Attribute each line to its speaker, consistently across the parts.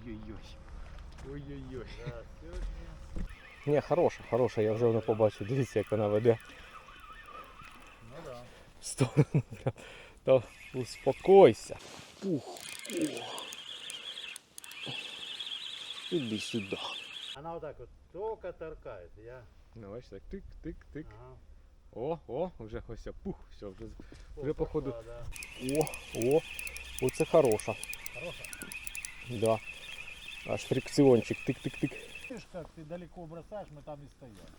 Speaker 1: Ой-ой-ой. Ой-ой-ой.
Speaker 2: Да, сьогодні.
Speaker 3: Ні, хороша, хороша, я вже воно побачив. Дивіться, як вона веде
Speaker 2: Ну да.
Speaker 3: в сторону. Та успокойся. Ух. О. Іди сюди.
Speaker 2: Она вот так вот только торкает. Я.
Speaker 3: Ну, бачиш, так тик-тик-тик.
Speaker 2: Ага.
Speaker 3: О, о, вже ось я, пух, все, вже.
Speaker 2: О,
Speaker 3: Вже походу-
Speaker 2: пошла, да.
Speaker 3: О, о, оце хороша.
Speaker 2: Хорошая.
Speaker 3: Да. Аж фрикціончик, тик-тик-тик.
Speaker 2: Видишь, как ты далеко бросаешь, мы там и стояли.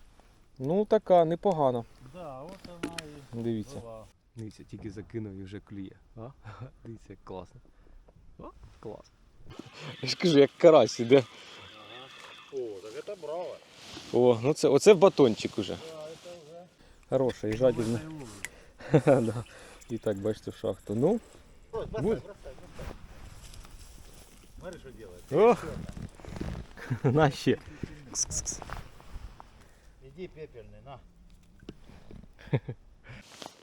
Speaker 3: Ну така, непогана.
Speaker 2: Да, вот она и
Speaker 3: Дивіться.
Speaker 2: была.
Speaker 3: Дивіться, тільки закинув і вже клює. А? Дивіться, як класно. О, клас. Я ж кажу, як карась іде.
Speaker 2: Ага. О, так это браво.
Speaker 3: О, ну це, оце в батончик уже.
Speaker 2: Да, это уже.
Speaker 3: Хороша і жадібна. да. І так, бачите, в шахту. Ну,
Speaker 2: Брось, бросай,
Speaker 3: Вот.
Speaker 2: бросай, бросай. Смотри, что делает.
Speaker 3: Ох. на ще. Кс-кс-кс.
Speaker 2: Иди пепельный, на.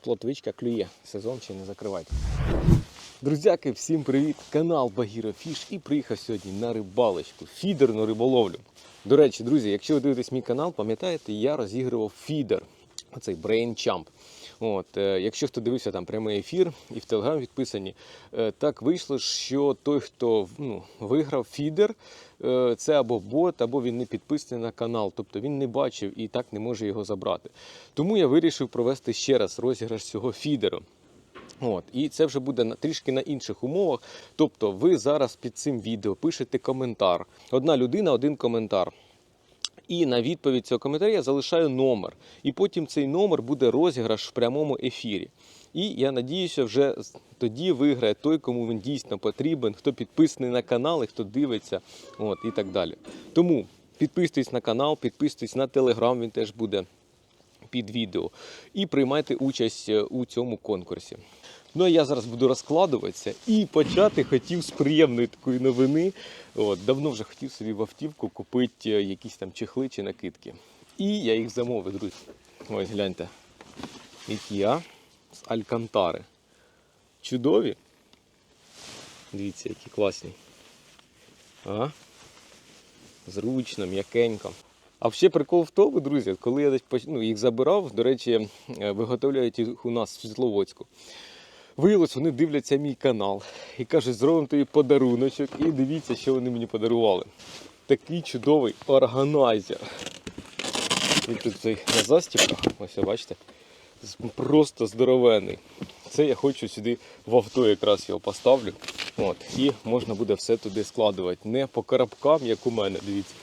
Speaker 3: Плотвичка клює. Сезон ще не закривайте. Друзяки, всім привіт! Канал Багіро Фіш і приїхав сьогодні на рибалочку, фідерну риболовлю. До речі, друзі, якщо ви дивитесь мій канал, пам'ятаєте, я розігрував фідер, оцей Brain Champ. От, е, якщо хто дивився там прямий ефір і в телеграм відписані, е, так вийшло, що той, хто ну, виграв фідер, е, це або бот, або він не підписаний на канал, тобто він не бачив і так не може його забрати. Тому я вирішив провести ще раз розіграш цього фідеру. От, і це вже буде на трішки на інших умовах. Тобто, ви зараз під цим відео пишете коментар. Одна людина, один коментар. І на відповідь цього коментаря я залишаю номер. І потім цей номер буде розіграш в прямому ефірі. І я надіюся, вже тоді виграє той, кому він дійсно потрібен, хто підписаний на канал і хто дивиться, от, і так далі. Тому підписуйтесь на канал, підписуйтесь на телеграм, він теж буде під відео. І приймайте участь е, у цьому конкурсі. Ну а я зараз буду розкладуватися і почати хотів з приємної такої новини. От, давно вже хотів собі в автівку купити е, якісь там чехли чи накидки. І я їх замовив, друзі. Ось гляньте. Ікеа з Алькантари. Чудові. Дивіться, які класні. А? Зручно, м'якенько. А ще прикол в тому, друзі, коли я десь ну, їх забирав, до речі, е, виготовляють їх у нас в Світловодську. Виявилось, вони дивляться мій канал і кажуть, зробимо тобі подаруночок. І дивіться, що вони мені подарували. Такий чудовий органайзер. Він тут цей на застіпках, ось бачите, просто здоровенний. Це я хочу сюди в авто якраз його поставлю. От, і можна буде все туди складувати. Не по коробкам, як у мене, дивіться.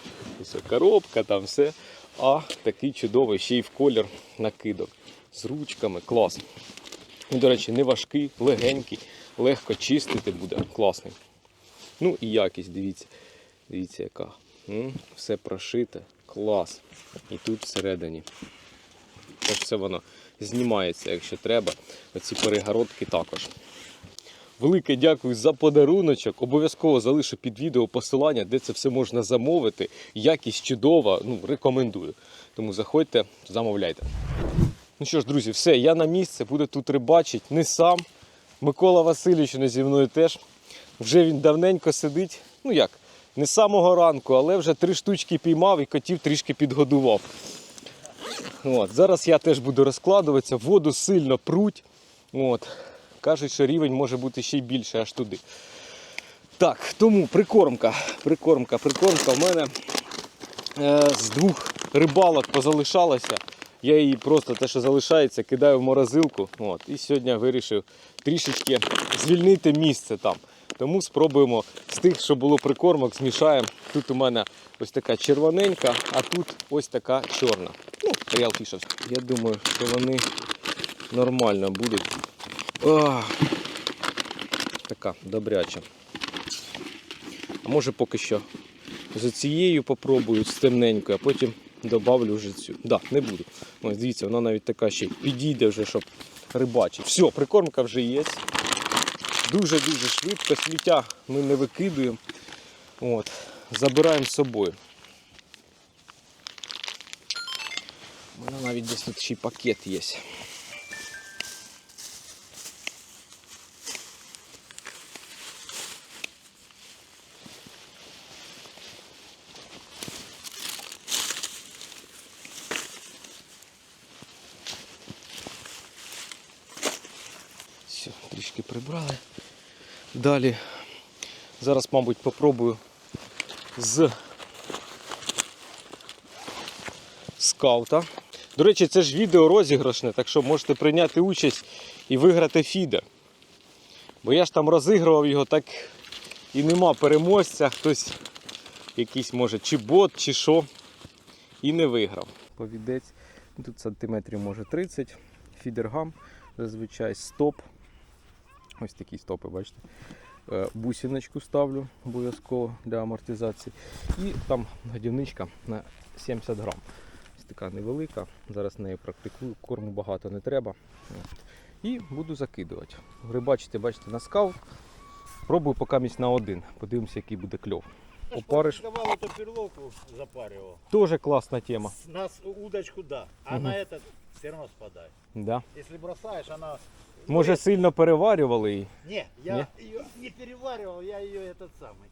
Speaker 3: Ось коробка, там все. А такий чудовий, ще й в колір накидок. З ручками, клас. Він, до речі, не важкий, легенький, легко чистити буде, класний. Ну і якість, дивіться. Дивіться, яка. Все прошите, клас. І тут всередині. Так все воно знімається, якщо треба. Оці перегородки також. Велике дякую за подаруночок. Обов'язково залишу під відео посилання, де це все можна замовити. Якість чудова, ну, рекомендую. Тому заходьте, замовляйте. Ну що ж, друзі, все, я на місце, буду тут рибачити, не сам. Микола Васильович не зі мною теж. Вже він давненько сидить. Ну як, не з самого ранку, але вже три штучки піймав і котів трішки підгодував. От, зараз я теж буду розкладуватися, воду сильно пруть. От. Кажуть, що рівень може бути ще й більше аж туди. Так, тому прикормка. Прикормка, прикормка в мене е, з двох рибалок позалишалася. Я її просто те, що залишається, кидаю в морозилку. От. І сьогодні вирішив трішечки звільнити місце там. Тому спробуємо з тих, що було прикормок, змішаємо. Тут у мене ось така червоненька, а тут ось така чорна. Ну, Real Fisher. Я думаю, що вони нормально будуть. Ах, така добряча. А може поки що з цією попробую, з темненькою, а потім добавлю вже цю. Да, не буду. Ось дивіться, вона навіть така ще підійде вже, щоб рибачити. Все, прикормка вже є. Дуже-дуже швидко. Сміття ми не викидуємо. От. Забираємо з собою. У мене навіть десь тут ще й пакет є. Далі. Зараз, мабуть, попробую з скаута. До речі, це ж відео розіграшне, так що можете прийняти участь і виграти фідер. Бо я ж там розігрував його, так і нема переможця, хтось якийсь може чи бот, чи що, і не виграв. Повідець, тут сантиметрів може 30, фідергам, зазвичай стоп. Ось такі стопи, бачите. Е, Бусиночку ставлю обов'язково для амортизації. І там годівничка на 70 грам. Ось така невелика. Зараз нею практикую, корму багато не треба. І буду закидувати. Рибачите, бачите, на скаут. Пробую поки місць на один. Подивимося, який буде кльов. Опариш.
Speaker 2: Эту перловку, запаривал.
Speaker 3: Теж класна тема.
Speaker 2: С- На с- удочку да, а
Speaker 3: Мгм.
Speaker 2: на этот все равно спадает.
Speaker 3: Да.
Speaker 2: Если бросаешь, она...
Speaker 3: Може сильно переварювали її.
Speaker 2: Не, я ее не переваривал, я ее этот самый.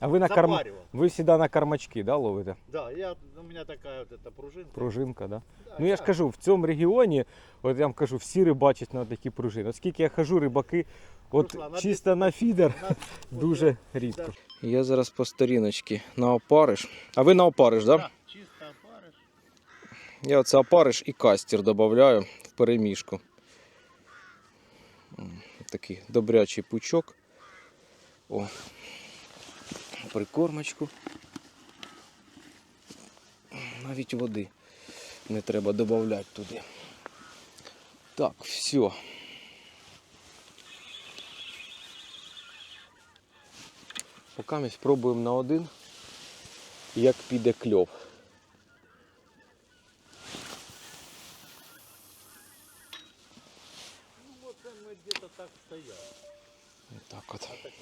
Speaker 3: А ви на карм...
Speaker 2: Запаривал.
Speaker 3: Ви сюди на кармачки да, ловите?
Speaker 2: Да, я, у меня такая вот эта пружинка.
Speaker 3: Пружинка, да?
Speaker 2: Да,
Speaker 3: Ну я ж кажу, в цьому регіоні, от я вам кажу, всі рибачать на такі пружини. Оскільки я хожу, рибаки, от
Speaker 2: Руслан, а
Speaker 3: чисто на фідер
Speaker 2: На-
Speaker 3: дуже рідко. Я зараз по старіночці на опариш. А ви на опариш, так?
Speaker 2: Да, чисто опарыш.
Speaker 3: Я оце опариш і кастер додаю в перемішку. Такий добрячий пучок. О. Прикормочку. Навіть води не треба додати туди. Так, все. Поки ми спробуємо на один, як піде кльов.
Speaker 2: Ну вот мы где-то так стояли,
Speaker 3: Так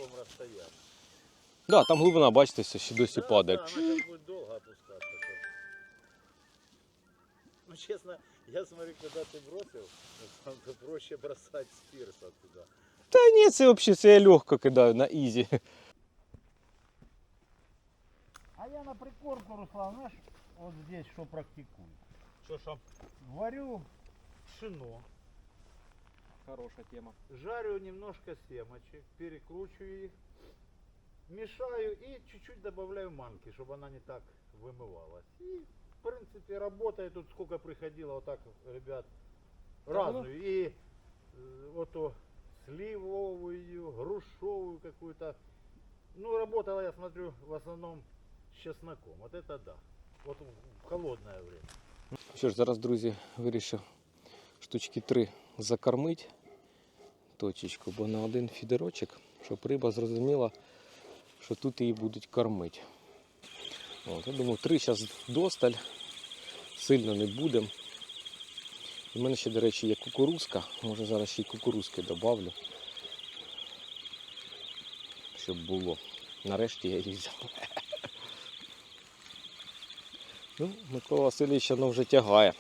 Speaker 3: от.
Speaker 2: на таком расстоянии.
Speaker 3: Да, там глибина, бачите, все, ще досі
Speaker 2: Да,
Speaker 3: падає.
Speaker 2: Да, она сейчас будет долго опускаться. тоже. Ну, честно, я смотрю, когда ты бросил, там то проще бросать с пирса туда.
Speaker 3: Та ні, це взагалі це я легко кидаю на ізі.
Speaker 2: А я на прикормку, Руслан, знаешь, вот здесь что практикую.
Speaker 3: Що що?
Speaker 2: Варю пшено,
Speaker 3: Хороша тема.
Speaker 2: жарю немножко семечек, перекручиваю их, мешаю и чуть-чуть добавляю манки, чтобы она не так вымывалась. И, в принципе, работает тут сколько приходило вот так, ребят, разную. И э, вот то сливовую, грушовую какую-то. Ну, работала, я смотрю, в основном с чесноком. Вот это да. Вот в в холодное время.
Speaker 3: Що ж, зараз, друзі, вирішив штучки три закормити точечку, бо на один фідерочок, щоб риба зрозуміла, що тут її будуть кормити. От, я думаю, три зараз досталь, сильно не будемо. У мене ще, до речі, є кукурузка. Може зараз ще й кукурузки додавлю. Щоб було. Нарешті я її взяв. Ну, Микола Васильович воно вже тягає.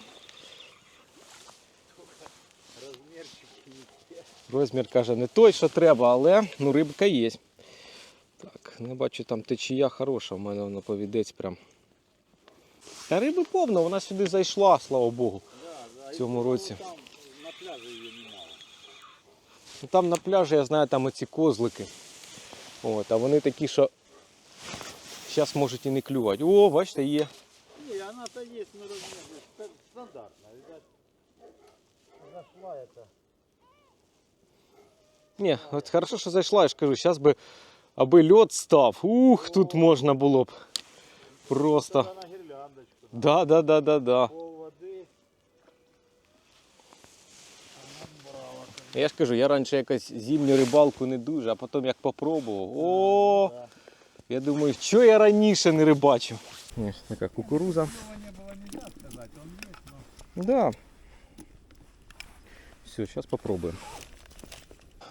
Speaker 2: Размерчики не те.
Speaker 3: Розмір каже не той, що треба, але ну, рибка є. Так, не бачу там течія хороша, в мене воно повідець прям. Та риби повно, вона сюди зайшла, слава Богу. В цьому році. Ну, Там на пляжі, я знаю, там оці козлики. От, а вони такі, що зараз можуть і не клювати. О, бачите, є.
Speaker 2: Не, она-то есть, но размер ст- стандартная, видать. Зашла это.
Speaker 3: Ні, от хорошо, що зайшла, я ж кажу, зараз би, аби льот став. Ух, тут можна було б. Просто.
Speaker 2: Это на гирляндочку.
Speaker 3: Да, да, да, да, да.
Speaker 2: Пол воды. Она брала.
Speaker 3: Я ж кажу, я раніше якось зимню рибалку не дуже, а потім як попробував. О,
Speaker 2: Да.
Speaker 3: я думаю, що я раніше не рибачив. Ось така кукуруза.
Speaker 2: Такого не было нельзя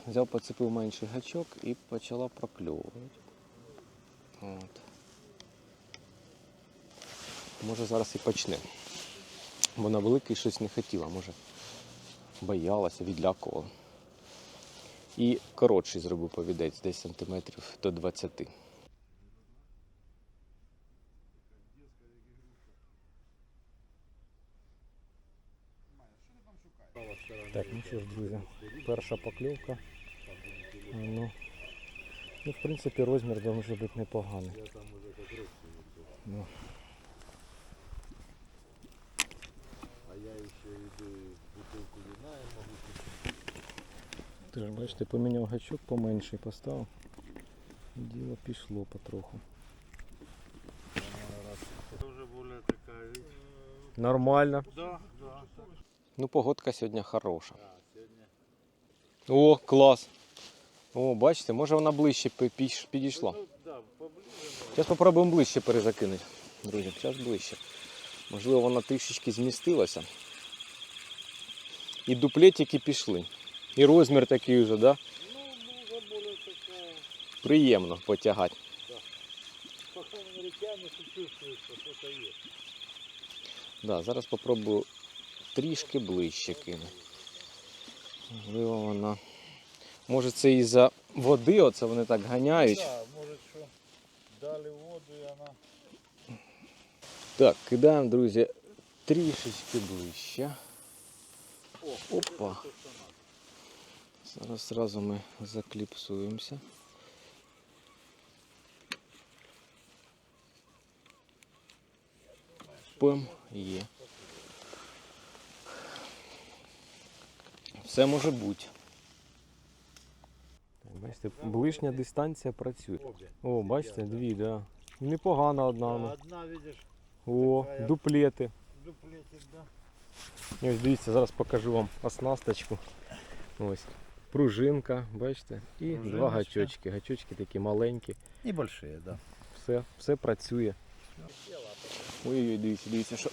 Speaker 3: Взяв, поцепив менший гачок і почала прокльовувати. От. Може зараз і почне. Бо на великий щось не хотіла, може боялася, відлякувала. І коротший зробив повідець, десь сантиметрів до 20. Так, ну що ж, друзі, перша покльовка. Ну, ну, в принципі, розмір може бути непоганий. Ну.
Speaker 2: А я еще иду бутылку вина могу купить.
Speaker 3: Ти ж бачиш, ти поміняв гачок поменший, поставив. І Діло пішло потроху. Нормально.
Speaker 2: Да, да.
Speaker 3: Ну, погодка сьогодні хороша. О, клас. О, бачите, може вона ближче підійшла.
Speaker 2: Ну,
Speaker 3: Зараз спробуємо ближче перезакинути. Друзі, зараз ближче. Можливо, вона трішечки змістилася. І дуплетики пішли. І розмір такий вже, да?
Speaker 2: Ну, ну.
Speaker 3: Приємно потягати. Да, зараз попробую трішки ближче кину. Можливо, вона. Може це із-за води, оце вони так ганяють.
Speaker 2: Да, может, что дали воду, и она...
Speaker 3: Так, кидаємо, друзі, трішечки ближче. Опа. Зараз зразу ми закліпсуємося. Пем, є. Все може бути. Бачите, ближня дистанція працює. О, бачите, дві, да. Непогана одна. Ну.
Speaker 2: одна, видишь,
Speaker 3: О, дуплети.
Speaker 2: дуплетик, да.
Speaker 3: І ось дивіться, зараз покажу вам оснасточку. Ось. Пружинка, бачите? І два
Speaker 2: Пружиночка.
Speaker 3: гачочки. Гачочки такі маленькі.
Speaker 2: І Небольшие, да.
Speaker 3: Все, все працює. Ой-ой, дивіться, дивіться, що.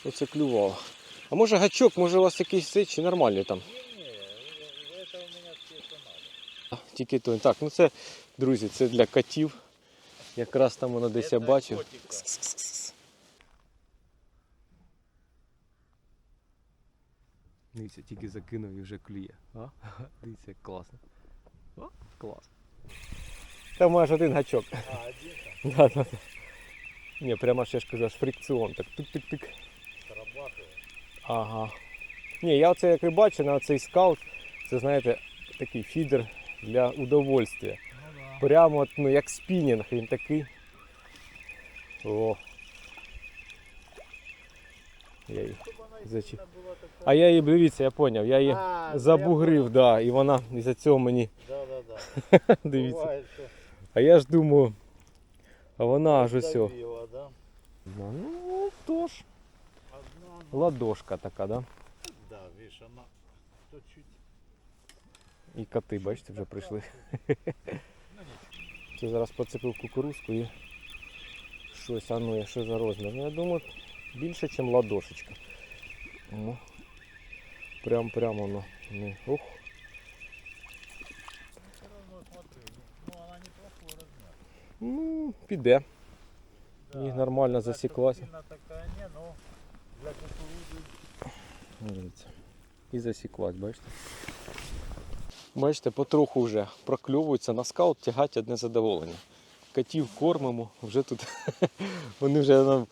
Speaker 3: Що це клювало. А може гачок, може у вас якийсь цей чи нормальний там?
Speaker 2: У все,
Speaker 3: Тільки той. Так, ну це, друзі, це для котів. Якраз там воно десь я бачив. Дивіться, тільки закинув і вже клює. А? Дивіться, як класно. О, клас. Там майже один гачок.
Speaker 2: А, один
Speaker 3: Да, да, да. Ні, прямо я ж кажу, аж фрикціон. Так тик-тик-тик.
Speaker 2: срабатывает.
Speaker 3: Ага. Ні, я оце як і бачу на цей скаут, це знаєте, такий фідер для удовольствия.
Speaker 2: Ну да.
Speaker 3: Прямо от, ну, як спінінг, він такий. О. Я її.
Speaker 2: Чтобы она
Speaker 3: Зачем?
Speaker 2: сильно была такая.
Speaker 3: А я її, дивіться, я зрозумів, я її
Speaker 2: А,
Speaker 3: забугрив, да, і вона із-за цього мені,
Speaker 2: Да, да, да.
Speaker 3: дивіться.
Speaker 2: Бывает, что
Speaker 3: А я ж думаю, а вона аж ось. о.
Speaker 2: давила, да.
Speaker 3: Да, Ну, тож,
Speaker 2: Одна, ну,
Speaker 3: ладошка така, да?
Speaker 2: да, видишь, она то чуть...
Speaker 3: І коти, бачите, вже прийшли.
Speaker 2: Ну.
Speaker 3: Це зараз поцепив кукурузку і щось, а ну я що за розмір? Ну я думаю, більше, ніж ладошечка. Ну, прям прям воно. Не. Ух.
Speaker 2: Ну.
Speaker 3: Ну, піде.
Speaker 2: Да.
Speaker 3: І нормально засіклася. Дивіться. І засіклась, бачите? Бачите, потроху вже прокльовуються на скаут, тягать одне задоволення. Котів кормимо, вже тут вони вже нам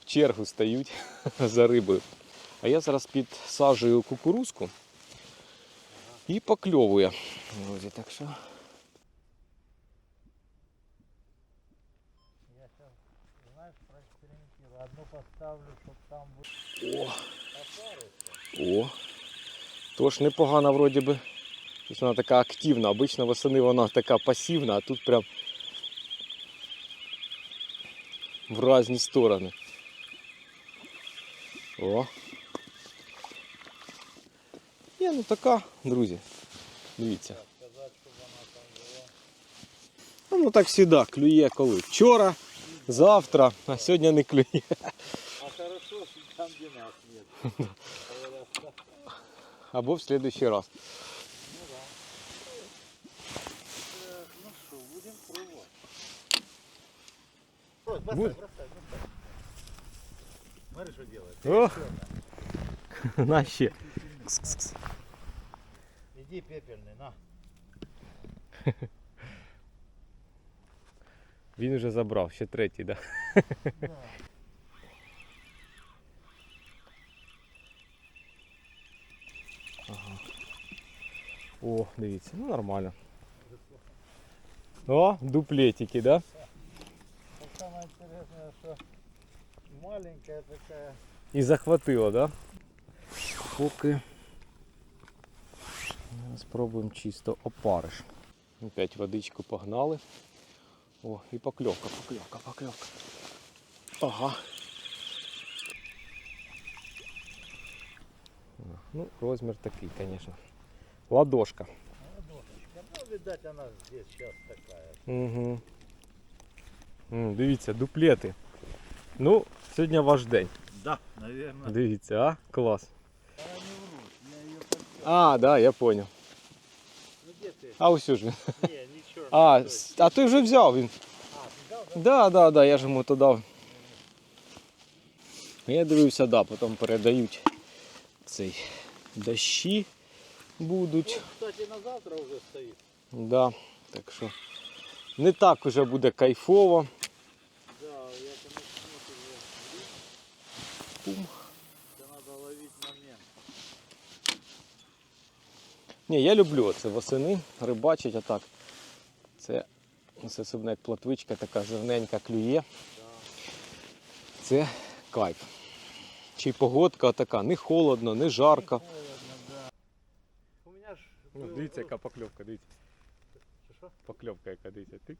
Speaker 3: в чергу стають за рибою. А я зараз підсаджую кукурузку і покльовує. Друзі, так що
Speaker 2: Я сейчас, знаешь, проэкспериментирую. Одну поставлю, чтобы там было
Speaker 3: О,
Speaker 2: опарыш.
Speaker 3: о. Тож непогана вроді би. Тобто вона така активна. Обично восени вона така пасивна, а тут прям в різні сторони. О. Є, ну така, друзі. Дивіться.
Speaker 2: Сказать, чтобы она там была.
Speaker 3: Ну, ну так завжди, клює коли. Вчора, завтра, а сьогодні не клює.
Speaker 2: А хорошо, что там, где нас нет.
Speaker 3: Або в следующий раз.
Speaker 2: Ну да. Э, Ну что, будем пробовать. Брось, бросай,
Speaker 3: Будь.
Speaker 2: бросай, бросай. Смотри, что делает.
Speaker 3: О!
Speaker 2: Чёрная.
Speaker 3: На ще.
Speaker 2: Иди пепельный, на.
Speaker 3: Він вже забрав, ще третій, да?
Speaker 2: Да.
Speaker 3: О, дивіться, ну нормально. О, дуплетики, да?
Speaker 2: Самое интересное, что маленькая такая.
Speaker 3: І захватило, да? Поки спробуємо чисто опариш. Опять водичку погнали. О, і покльовка, покльовка, покльовка. Ага. Ну, розмір такий, звісно. Ладошка.
Speaker 2: Ладошечка. Ну, видать, она здесь сейчас такая.
Speaker 3: Угу. Дивіться, дуплети. Ну, сьогодні ваш день.
Speaker 2: Да, наверное.
Speaker 3: Дивіться, а? Клас.
Speaker 2: Она не врут. Я ее подсел.
Speaker 3: А, да, я понял.
Speaker 2: Ну где ты?
Speaker 3: А ось ж він.
Speaker 2: Не, ничего.
Speaker 3: А, а ти вже взяв він.
Speaker 2: А, да?
Speaker 3: Да, да, я ж йому то дав. Я дивився, да, потім передають цей дощі будуть.
Speaker 2: Вот, кстати, на завтра уже стоит.
Speaker 3: Да, так що не так уже буде кайфово.
Speaker 2: Да, я.
Speaker 3: Пум.
Speaker 2: Это надо ловить момент.
Speaker 3: Ні, я люблю це восени, рибачить отак. Це, це особливо як плотвичка така жирненька клює. Це кайф. Чи погодка така, не холодно, не жарко. Ну, дивіться, яка покльовка, дивіться. Покльовка яка, дивіться, тик.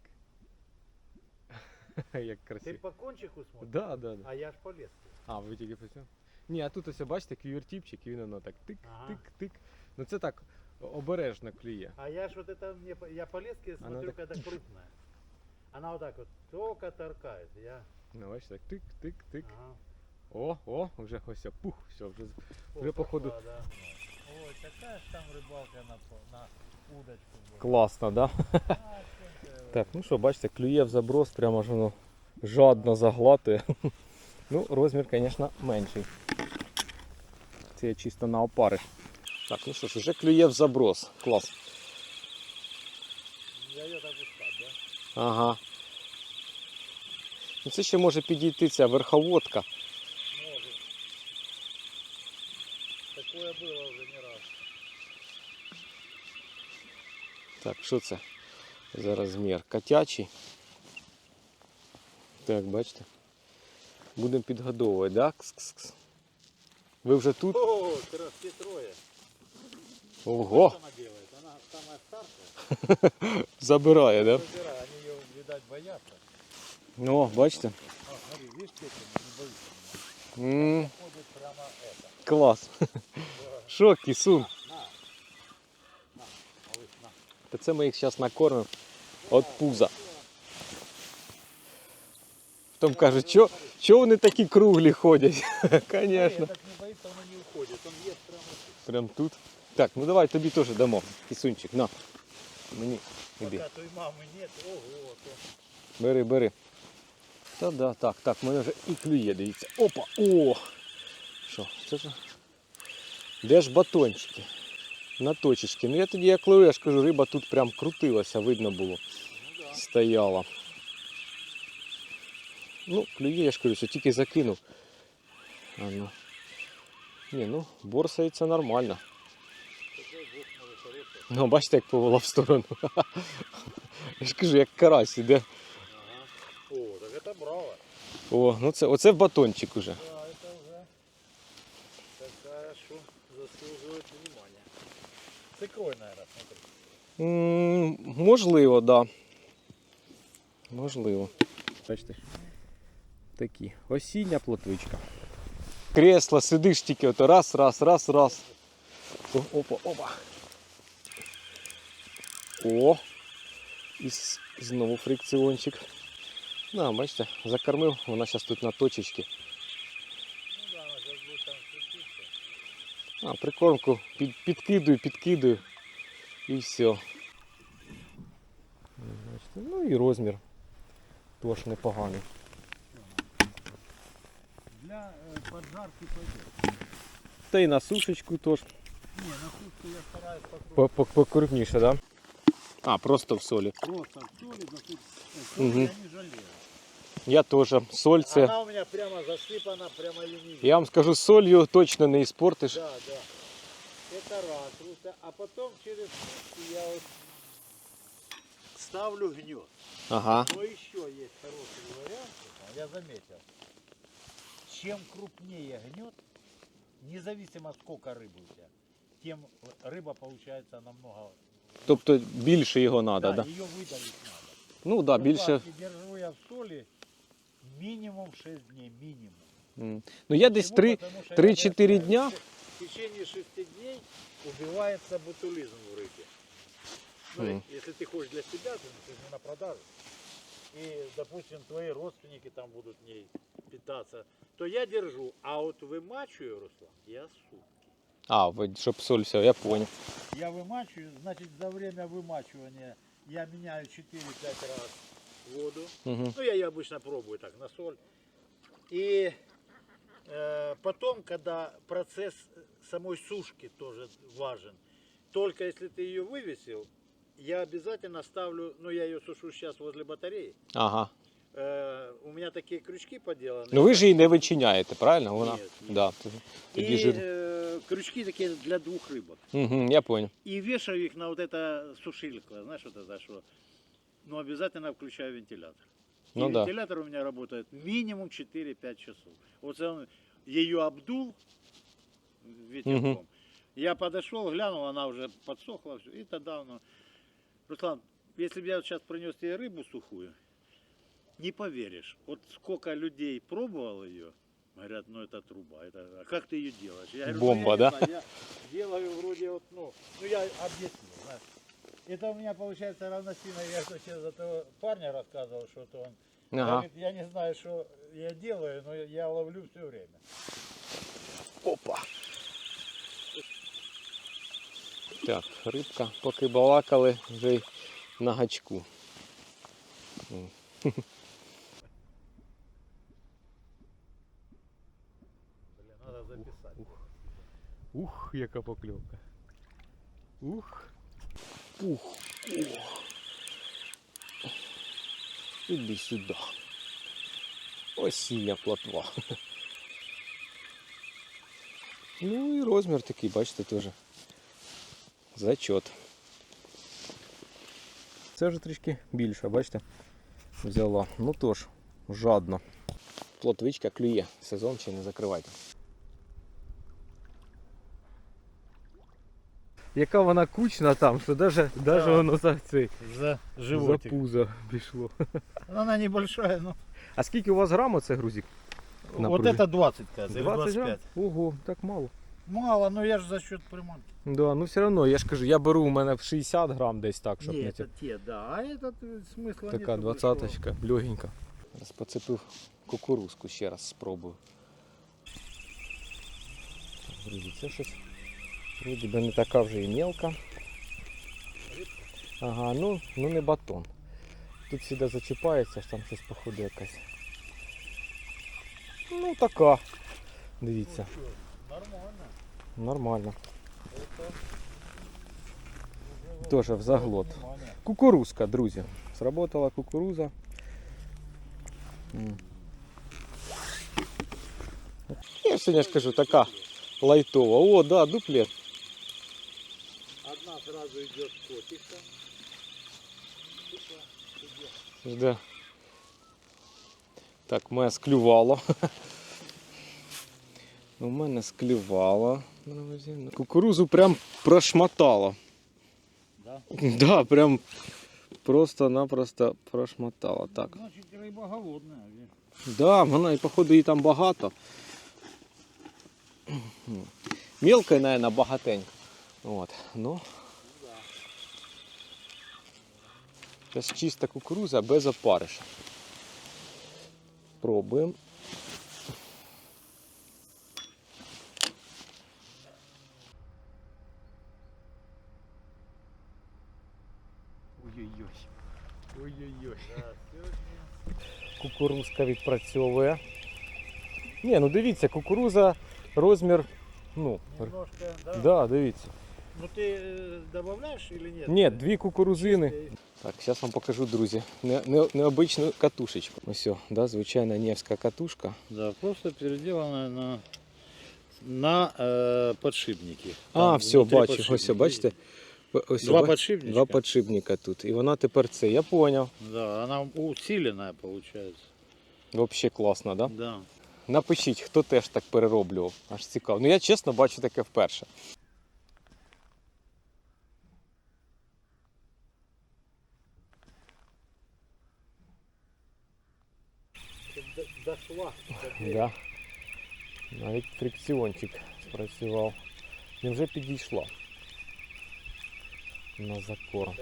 Speaker 3: Як красиво.
Speaker 2: по кончику смотришь?
Speaker 3: Да, да, да.
Speaker 2: А я ж по.
Speaker 3: А, ви тільки по цьому? Ні, а тут ось бачите, квівертіпчик, і він воно так тик,
Speaker 2: Ага.
Speaker 3: тик, тик. Ну це так обережно клює.
Speaker 2: А я ж вот это мне, по- я по леске
Speaker 3: Она
Speaker 2: смотрю,
Speaker 3: так-
Speaker 2: когда крупная. Она вот так вот только торкает. Я,
Speaker 3: Ну, бачите, так тик, тик, тик.
Speaker 2: ага.
Speaker 3: О, о, вже ось о, пух, все, вже. з-
Speaker 2: О,
Speaker 3: Уже походу-
Speaker 2: пошла, да. Ой, такая ж там рыбалка на, по- на удочку была.
Speaker 3: Класно, да?
Speaker 2: А, чем ты-
Speaker 3: Так, ну що, бачите, клює в заброс, прямо ж воно жадно заглатує. Ну, розмір, звісно, менший. Це я чисто на опари. так, ну що ж, вже клює в заброс. Клас.
Speaker 2: Дает опускать, да?
Speaker 3: Ага. Ну, це ще може підійти ця верховодка.
Speaker 2: Может. Такое было уже не раз.
Speaker 3: Так, що це за розмір? Котячий. Так, бачите. Будемо підгодовувати, да? Кс-кс-кс. Ви вже тут?
Speaker 2: О, трое.
Speaker 3: Ого!
Speaker 2: Что она делает? Она самая старшая.
Speaker 3: Забирає, да?
Speaker 2: Забирай, они ее, видать, боятся.
Speaker 3: Ну, бачите?
Speaker 2: А, смотри, видишь, Петя, не боится.
Speaker 3: М,
Speaker 2: Ходит прямо это.
Speaker 3: клас.
Speaker 2: Да.
Speaker 3: Що, кісун?
Speaker 2: На. На. Малыш, на.
Speaker 3: Та це ми їх зараз накормимо від пуза. Потім кажуть, що, що вони такі круглі ходять? Звісно.
Speaker 2: Этот не боится, он и не уходит. Он ест прямо тут.
Speaker 3: Прям тут. Так, ну давай тобі теж дамо. Кісунчик, на. Мені. Іди.
Speaker 2: Пока той мамы нет, ого, то.
Speaker 3: Бери, бери. Та да, так, так, в мене вже і клює, дивіться. Опа! О! Що, це ж? Де ж батончики? На точечки. Ну я тоді як ловив, я ж кажу, риба тут прям крутилася, видно було.
Speaker 2: Ну да.
Speaker 3: Стояла. Ну, клює, я ж кажу, що тільки закинув. А ну. Ні, ну, борсається нормально. Ну, бачите, як повела в сторону. Я ж кажу, як карась іде.
Speaker 2: О, так это браво.
Speaker 3: О, ну це, оце батончик уже.
Speaker 2: Да, внимания. С икрой, наверное, смотри.
Speaker 3: Можливо, так. Да. Можливо. Бачите. Такі. Осіння плотвичка. Кресло, сидиш тільки ото раз, раз, раз, раз. О, Опа, опа. О! І знову фрикціончик. На, бачите, закормив, вона зараз тут на точечці.
Speaker 2: Да.
Speaker 3: А, прикормку під, підкидую, підкидую. І все. Ну і розмір теж непоганий.
Speaker 2: Для э, поджарки пойдет.
Speaker 3: Та й на сушечку теж
Speaker 2: Не, на сушку я стараюсь покрутить.
Speaker 3: по- по- покрупніше, так? Да? А, просто в солі.
Speaker 2: Просто в соли соли
Speaker 3: Мгм.
Speaker 2: я не жалею.
Speaker 3: Я теж. Соль це.
Speaker 2: Она у меня прямо засыпана, прямо ее не
Speaker 3: Я вам скажу, солью точно не іспортиш.
Speaker 2: Да, да. Это раз, Руся. А потом через сутки я вот ставлю гнет.
Speaker 3: Ага.
Speaker 2: Но еще есть хороший вариант, Руслан, я заметил. Чем крупнее гнет, независимо сколько рыбы у тебя, тем рыба получается намного...
Speaker 3: Тобто більше його треба,
Speaker 2: да,
Speaker 3: да?
Speaker 2: ее выдавить надо.
Speaker 3: Ну да, більше.
Speaker 2: Руслан, и держу я в соли минимум 6 дней, минимум.
Speaker 3: М. Ну я десь
Speaker 2: Почему?
Speaker 3: 3,
Speaker 2: Потому что
Speaker 3: 3-4
Speaker 2: я-
Speaker 3: дня.
Speaker 2: В течение 6 дней убивается ботулизм в рыбе. Ну,
Speaker 3: Мгм.
Speaker 2: если ты хочешь для себя, то ты не на продажу. И, допустим, твои родственники там будут ней питаться, то я держу. А вот вымачиваю, Руслан, я сутки.
Speaker 3: А, ви- щоб соль все, я понял.
Speaker 2: Я вымачиваю, значит, за время вымачивания я меняю 4-5 раз воду.
Speaker 3: Угу.
Speaker 2: Ну, я ее обычно пробую так, на соль. И э, потом, когда процесс самой сушки тоже важен, только если ты ее вывесил, я обязательно ставлю, ну, я ее сушу сейчас возле батареи.
Speaker 3: Ага.
Speaker 2: Э, у меня такие крючки поделаны.
Speaker 3: Ну ви ж її не вичиняєте, правильно? Вона?
Speaker 2: Ні, ні.
Speaker 3: Да. Тоді
Speaker 2: И
Speaker 3: жир.
Speaker 2: э, крючки такие для двух рыбок.
Speaker 3: Угу, я понял.
Speaker 2: И вешаю их на вот это сушилку, знаешь, вот это что. Но обязательно включаю вентилятор.
Speaker 3: Ну
Speaker 2: и
Speaker 3: да.
Speaker 2: вентилятор у меня работает минимум 4-5 часов. Вот он ее обдул ветерком. Я подошел, глянул, она уже подсохла, все, и тогда оно... Руслан, если бы я сейчас принес тебе рыбу сухую, не поверишь, вот сколько людей пробовал ее, говорят, ну это труба, это, а как ты ее делаешь? Я говорю,
Speaker 3: Бомба,
Speaker 2: ну, я
Speaker 3: да?
Speaker 2: знаю, я делаю вроде вот, ну, ну я объясню, знаешь. Это у меня получается равносильно, я сейчас за того парня рассказывал, что то он
Speaker 3: Ага.
Speaker 2: говорит, я не знаю, что я делаю, но я ловлю все время.
Speaker 3: Опа. Так, рибка, поки балакали, вже й на гачку.
Speaker 1: Ух, яка покльовка. Ух.
Speaker 3: Ух, ух. Іди сюди. Осіння плотва. Ну і розмір такий, бачите, теж. Зачот. Це вже трішки більше, бачите? Взяла. Ну тож, жадно. Плотвичка клює. Сезон ще не закривайте. Яка вона кучна там, що даже, даже
Speaker 2: Да.
Speaker 3: воно за цей
Speaker 2: За
Speaker 3: за пузо пішло.
Speaker 2: Ну, Она небольшая, но...
Speaker 3: А скільки у вас грам оце грузик? На
Speaker 2: вот
Speaker 3: пруде.
Speaker 2: это 20, кажется, или
Speaker 3: 20
Speaker 2: 25.
Speaker 3: грам? Ого, так мало.
Speaker 2: Мало, но я же за счет приманки.
Speaker 3: Да, ну все одно, я ж кажу, я беру у мене 60 грам десь так, щоб
Speaker 2: Не,
Speaker 3: не
Speaker 2: это
Speaker 3: ті-
Speaker 2: те, да. А этот э, смысла
Speaker 3: така
Speaker 2: нету
Speaker 3: двадцяточка, легенька. Зараз поцепив кукурузку ще раз спробую. Так, Друзі, це щось вроді би не така вже і мелка. Ага, ну, ну не батон. Тут сюди зачіпається, ж там щось походу якась. Ну така. Дивіться,
Speaker 2: Ну, чё, Нормально.
Speaker 3: нормально.
Speaker 2: Это уже
Speaker 3: Тоже
Speaker 2: вот
Speaker 3: в заглот.
Speaker 2: внимание.
Speaker 3: Кукурузка, друзі. Сработала кукуруза. М. Я сьогодні ж кажу, така лайтова. О, да, дуплет.
Speaker 2: Сразу идет котика.
Speaker 3: Да. Так, мене склювало. У мене склювало. Кукурузу прям прошмотало.
Speaker 2: Да?
Speaker 3: Да, прям просто-напросто прошмотало. Так.
Speaker 2: Значит, рыба голодная.
Speaker 3: Да, вона і походу її там багато. Мілка, наверное, багатенько. От, ну. Ж чиста кукуруза без опариша. Пробуємо.
Speaker 1: Ой-ой-ой. Ой-ой-ой.
Speaker 3: Кукурузка відпрацьовує. Ні, ну дивіться, кукуруза розмір. Ну,
Speaker 2: немножко, да?
Speaker 3: да, дивіться.
Speaker 2: Ну ты э, добавляешь или нет?
Speaker 3: Ні, дві кукурузини. Так, зараз вам покажу, друзі, не, не, необичну катушечку. Ось, да, звичайна невська катушка.
Speaker 2: Да, просто переделанная на на е, подшипники.
Speaker 3: А, все, бачу. Ось, бачите? Ось,
Speaker 2: Два подшипника.
Speaker 3: Два подшипника тут. І вона тепер це. Я поняв.
Speaker 2: Да, она усиленная получается.
Speaker 3: Взагалі класно, да?
Speaker 2: Да.
Speaker 3: Напишіть, хто теж так перероблював. Аж цікаво. Ну я чесно бачу таке вперше. Да. Навіть фрикціончик спрацював. Не вже підійшла. На закорм.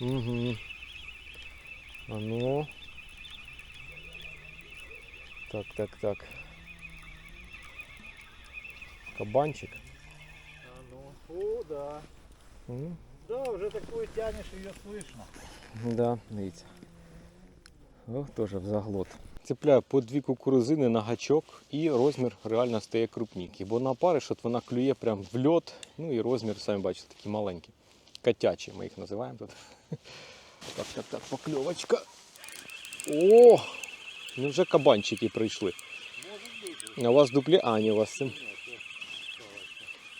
Speaker 3: Угу. А ну. Так, так, так. Кабанчик.
Speaker 2: А ну. О, да.
Speaker 3: М,
Speaker 2: Да, уже такую тянешь, ее слышно.
Speaker 3: Да, дивіться. Ох, теж в заглот. Цепляю по дві кукурузини на гачок і розмір реально стає крупненький. Бо на опариш от вона клює прям в льот. Ну і розмір, самі бачите, такий маленький. Котячі ми їх називаємо тут. Так, так, так, покльовочка. О! Ну вже кабанчики прийшли. А у вас дуплі? А, ні, у вас цим.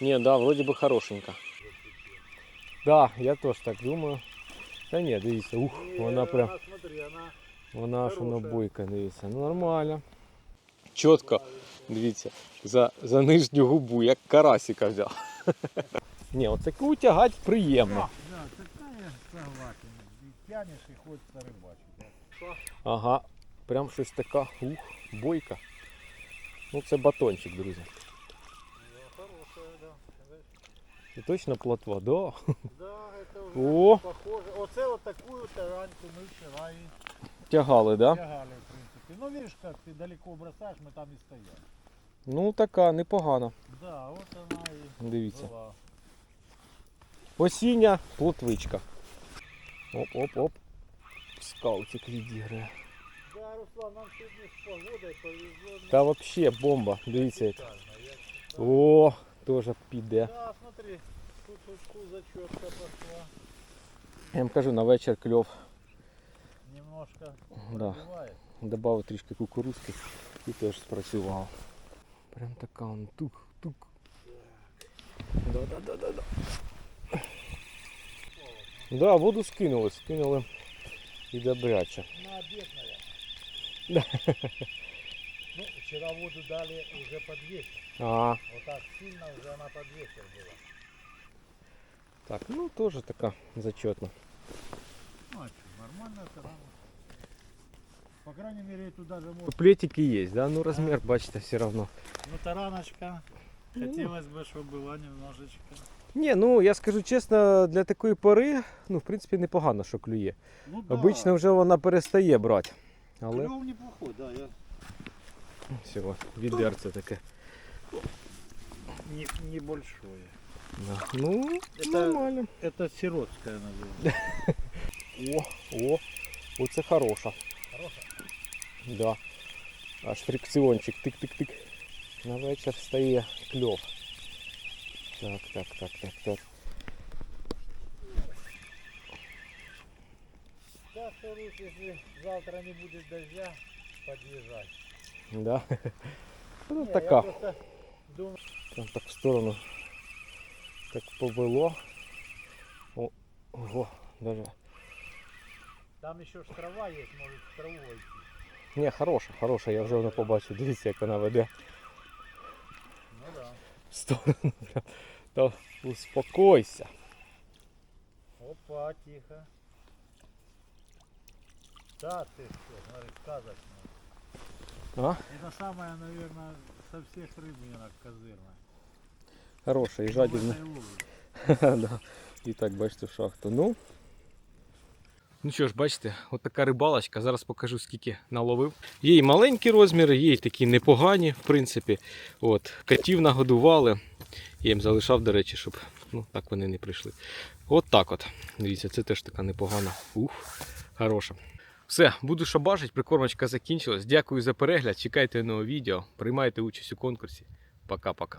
Speaker 3: Ні, да, вроді би хорошенька. Да, я теж так думаю. Та ні, дивіться, ух, вона прям.
Speaker 2: Она, смотри, она...
Speaker 3: Вона аж воно
Speaker 2: Хороша.
Speaker 3: бойка, дивіться. Ну нормально. Чітко, дивіться, за, за нижню губу, як карасика взяв. Ні, отаку тягати приємно.
Speaker 2: Да, такая согласен. И тянешь, и хочется рыбачить. да.
Speaker 3: Ага, прям щось така, ух, бойка. Ну це батончик, друзі.
Speaker 2: Да, хорошая, да.
Speaker 3: І точно плотва, да.
Speaker 2: Да, это уже
Speaker 3: О,
Speaker 2: похоже. Оце вот такую тараньку мы вчера и
Speaker 3: тягали, да?
Speaker 2: тягали, в принципе. Ну, видишь, как ты далеко бросаешь, мы там и стояли.
Speaker 3: Ну така, непогана.
Speaker 2: Да, вот она и
Speaker 3: Дивіться.
Speaker 2: была.
Speaker 3: Осіння плотвичка. Оп-оп-оп. Скаутик відіграє.
Speaker 2: Да, Руслан, нам сегодня с погодой повезло.
Speaker 3: Та взагалі бомба. Дивіться. як.
Speaker 2: Шикарно, я считаю.
Speaker 3: О, теж піде.
Speaker 2: Да, смотри, тут тут зачетка пошла.
Speaker 3: Я вам кажу, на вечір кльов.
Speaker 2: Немножко
Speaker 3: Да.
Speaker 2: пробивает.
Speaker 3: Добавив трішки кукурузки і теж спрацював. Прям така он тук-тук. Да, да, да, да, да. Да, воду скинули, скинули і добряче.
Speaker 2: На обед, наверное.
Speaker 3: Да.
Speaker 2: Ну, вчера воду дали уже под вечер.
Speaker 3: А,
Speaker 2: Вот так сильно уже она под вечер была.
Speaker 3: так, ну теж така зачетна.
Speaker 2: Ну, а что, нормально это рано. По крайней мере, туда же можно.
Speaker 3: Плетики є, да? ну розмір, бачите, все одно.
Speaker 2: Ну, тараночка.
Speaker 3: Ну.
Speaker 2: Хотелось бы, чтобы была немножечко.
Speaker 3: Ні, ну я скажу чесно, для такої пори, ну, в принципі, непогано, що клює.
Speaker 2: Ну, да.
Speaker 3: Обично вже вона перестає брати. Але
Speaker 2: Клёв неплохой, да. Я
Speaker 3: всього, відерце таке.
Speaker 2: не, небольшое.
Speaker 3: Да. Ну,
Speaker 2: Это-
Speaker 3: нормально.
Speaker 2: Это сиротская, наверное.
Speaker 3: О, о, оце хороша.
Speaker 2: Хорошая?
Speaker 3: Да. Аж фрикціончик, тик-тик-тик. На вечір стає кльов. Так, так, так, так, так.
Speaker 2: Да, Шарусь, если завтра не будет дождя, подъезжай.
Speaker 3: Да. Ну,
Speaker 2: Не,
Speaker 3: така.
Speaker 2: Я просто думаю,
Speaker 3: Там так в сторону. Так повело. О, ого, даже.
Speaker 2: там еще ж трава есть, может в траву войти.
Speaker 3: Ні, хороша, хороша, я вже воно побачив. Дивіться, як вона веде
Speaker 2: Ну да.
Speaker 3: в сторону. Прям. Та успокойся.
Speaker 2: Опа, тихо. Да, ты что, смотри, сказочно.
Speaker 3: А?
Speaker 2: Это самая, наверное, со всех рыбинок козырная.
Speaker 3: Хороша і жадібна.
Speaker 2: Ну, это и ловит.
Speaker 3: да. І так, бачите, в шахту. Ну. Ну що ж, бачите, от така рибалочка. Зараз покажу, скільки наловив. Є і маленькі розміри, є і такі непогані, в принципі. От, котів нагодували. Я їм залишав, до речі, щоб ну, так вони не прийшли. От так от. Дивіться, це теж така непогана. Ух, хороша. Все, буду шабажить, прикормочка закінчилась. Дякую за перегляд. Чекайте нового відео. Приймайте участь у конкурсі. Пока-пока.